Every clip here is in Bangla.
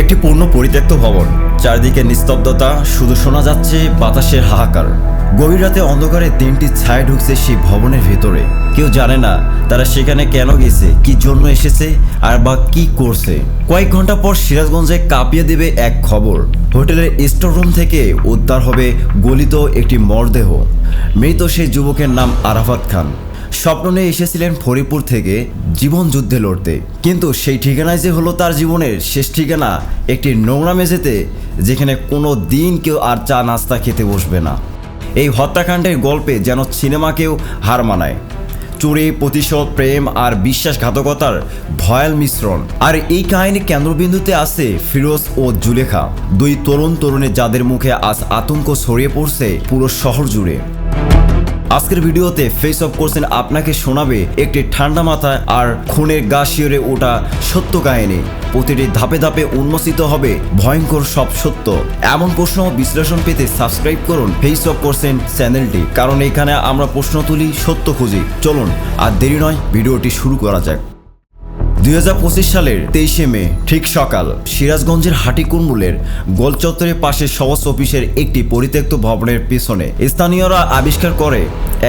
একটি পূর্ণ পরিত্যক্ত ভবন। চারদিকে নিস্তব্ধতা, শুধু শোনা যাচ্ছে বাতাসের হাহাকার। গভীর রাতে অন্ধকারে তিনটি ছায়া ঢুকছে সেই ভবনের ভেতরে। কেউ জানে না তারা সেখানে কেন গেছে, কি জন্য এসেছে, আর বা কি করছে। কয়েক ঘণ্টা পর সিরাজগঞ্জে কাঁপিয়ে দেবে এক খবর। হোটেলের স্টোর রুম থেকে উদ্ধার হবে গলিত একটি মরদেহ। মৃত সেই যুবকের নাম আরাফাত খান। স্বপ্ন নিয়ে এসেছিলেন ফরিদপুর থেকে জীবন যুদ্ধে লড়তে। কিন্তু সেই ঠিকানায় যে হলো তার জীবনের শেষ ঠিকানা, একটি নোংরা মেঝেতে যেখানে কোনো দিন কেউ আর চা নাস্তা খেতে বসবে না। এই হত্যাকাণ্ডের গল্পে যেন সিনেমাকেও হার মানায়। চুরি, প্রতিশোধ, প্রেম আর বিশ্বাসঘাতকতার ভয়াল মিশ্রণ। আর এই কাহিনীর কেন্দ্রবিন্দুতে আছে ফিরোজ ও জুলেখা, দুই তরুণ তরুণী যাদের মুখে আজ আতঙ্ক ছড়িয়ে পড়ছে পুরো শহর জুড়ে। আজকের ভিডিওতে ফেস অফ করছেন আপনাকে শোনাবে একটি ঠান্ডা মাথায় আর খুনের গা শিওরে ওটা সত্য কাহিনী। প্রতিটি ধাপে ধাপে উন্মোচিত হবে ভয়ঙ্কর সব সত্য। এমন প্রশ্ন বিশ্লেষণ পেতে সাবস্ক্রাইব করুন ফেস অফ করছেন চ্যানেলটি কারণ এখানে আমরা প্রশ্ন তুলি, সত্য খুঁজি। চলুন, আর দেরি নয়, ভিডিওটি শুরু করা যাক। দুই হাজার পঁচিশ সালের তেইশে মে, ঠিক সকাল, সিরাজগঞ্জের হাটিকুনমুলের গোল চত্বরের পাশে সবস অফিসের একটি পরিত্যক্ত ভবনের পিছনে স্থানীয়রা আবিষ্কার করে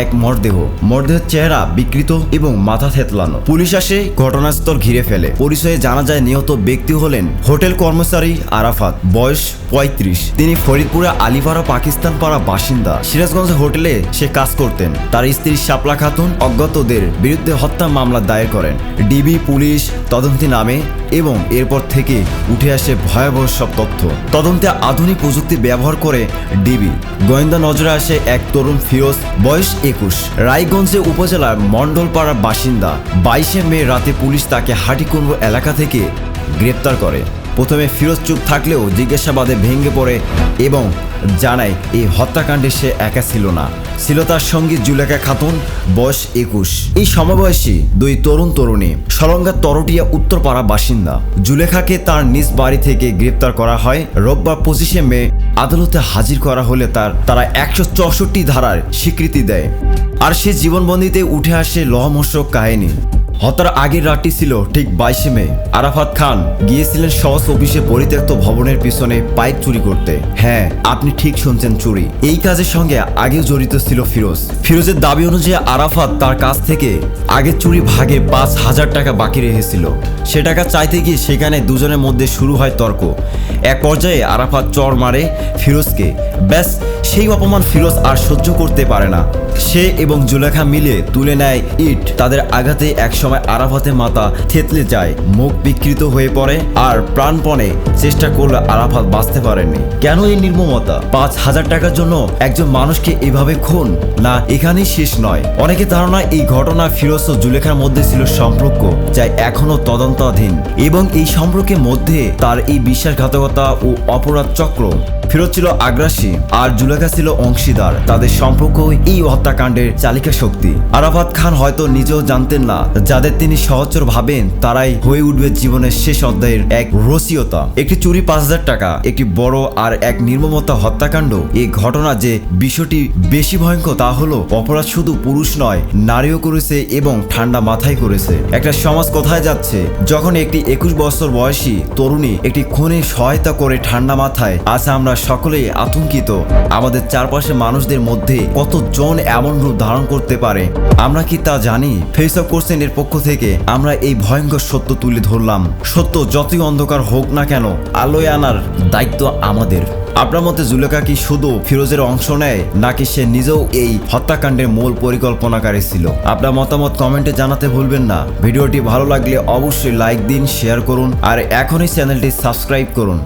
এক মরদেহ। মরদেহের চেহারা বিকৃত এবং মাথা থেতলানো। পুলিশ আসে ঘটনাস্থল ঘিরে ফেলে। পরিচয়ে জানা যায় নিহত ব্যক্তি হলেন হোটেল কর্মচারী আরাফাত, বয়স পঁয়ত্রিশ। তিনি ফরিদপুরে আলিপাড়া পাকিস্তান পাড়া বাসিন্দা। সিরাজগঞ্জ হোটেলে সে কাজ করতেন। তার স্ত্রী শাপলা খাতুন অজ্ঞাতদের বিরুদ্ধে হত্যা মামলা দায়ের করেন। ডিবি, পুলিশ তদন্তি নামে এবং এরপর থেকে উঠে আসে ভয়াবহ সব তথ্য। তদন্তে আধুনিক প্রযুক্তি ব্যবহার করে ডিবি। গোয়েন্দা নজরে আসে এক তরুণ ফিরোজ, বয়স একুশ। রায়গঞ্জে উপজেলার মণ্ডলপাড়ার বাসিন্দা, বাইশে মে রাতে পুলিশ তাকে হাটিকুন্ড এলাকা থেকে গ্রেপ্তার করে। প্রথমে ফিরোজ চুপ থাকলেও জিজ্ঞাসাবাদে ভেঙে পড়ে এবং জানায়, এই হত্যাকাণ্ডে সে একা ছিল না। ছিল তার সঙ্গী জুলেখা খাতুন, বয়স একুশ। এই সমবয়সী দুই তরুণ তরুণী সরঙ্গা তরটিয়া উত্তরপাড়া বাসিন্দা। জুলেখাকে তার নিজ বাড়ি থেকে গ্রেপ্তার করা হয়। রোববার পঁচিশে মে আদালতে হাজির করা হলে তার, তারা একশো চৌষট্টি ধারার স্বীকৃতি দেয়। আর সে জীবনবন্দিতে উঠে আসে লহমর্ষক কাহিনী। হত্যার আগের রাতটি ছিল ঠিক বাইশে মে। আরাফাত খান গিয়েছিলেন সহজ অফিসে পরিত্যক্ত ভবনের পিছনে পাইপ চুরি করতে। হ্যাঁ আপনি ঠিক শুনছেন চুরি। এই কাজের সঙ্গে আগেও জড়িত ছিল ফিরোজ। ফিরোজের দাবি অনুযায়ী আরাফাত তার কাছ থেকে আগে চুরি ভাগে পাঁচ হাজার টাকা বাকি রেখেছিল। সে টাকা চাইতে গিয়ে সেখানে দুজনের মধ্যে শুরু হয় তর্ক। এক পর্যায়ে আরাফাত চর মারে ফিরোজকে। ব্যাস, সেই অপমান ফিরোজ আর সহ্য করতে পারে না। সে এবং জুলেখা মিলে তুলে নেয় ইট। তাদের আঘাতে একসময় আরাফাতের মাথা থেতলে যায়। মুখ বিকৃত হয়ে পড়ে আর প্রাণপণে চেষ্টা করলে আরাফাত বাঁচতে পারেনি। কেন এই নির্মমতা? পাঁচ হাজার টাকার জন্য একজন মানুষকে এভাবে খুন? না, এখানেই শেষ নয়। অনেকে ধারণা এই ঘটনা ফিরোজ ও জুলেখার মধ্যে ছিল সম্পর্ক, যা এখনও তদন্তাধীন। এবং এই সম্পর্কের মধ্যে তার এই বিশ্বাসঘাতকতা ও অপরাধ চক্র ফিরোজ ছিল আগ্রাসী আর জুলেখা ছিল অংশীদার। তাদের সম্পর্ক এই হত্যাকাণ্ডের চালিকা শক্তি। আরাফাত খান হয়তো নিজেও জানতেন না, যাদের তিনি সহচর ভাবেন, তারাই হয়ে উঠবে জীবনের শেষ অধ্যায়ের এক রসিয়তা। একটি চুরি পাঁচ হাজার টাকা, একটি বড় আর এক নির্মমতা হত্যাকাণ্ড। এই ঘটনা যে বিষয়টি বেশি ভয়ঙ্কর তা হলো, অপরাধ শুধু পুরুষ নয়, নারীও করেছে এবং ঠান্ডা মাথায় করেছে। একটা সমাজ কোথায় যাচ্ছে? যখন একটি একুশ বছর বয়সী তরুণী একটি খুনে সহায়তা করে ঠান্ডা মাথায়, আজ আমরা সকলেই আতঙ্কিত। আমাদের চারপাশে মানুষদের মধ্যে কতজন এমন রূপ ধারণ করতে পারে? আমরা কি তা জানি? ফেস অফ কোর্সেন এর পক্ষ থেকে আমরা এই ভয়ঙ্কর সত্য তুলে ধরলাম। সত্য যতই অন্ধকার হোক না কেন, আলোয় আনার দায়িত্ব আমাদের। আপনার মতে জুলেখা কি শুধু ফিরোজের অংশ নেয়, নাকি সে নিজেও এই হত্যাকাণ্ডের মূল পরিকল্পনাকারী ছিল? আপনার মতামত কমেন্টে জানাতে ভুলবেন না। ভিডিওটি ভালো লাগলে অবশ্যই লাইক দিন শেয়ার করুন, আর এখনই চ্যানেলটি সাবস্ক্রাইব করুন।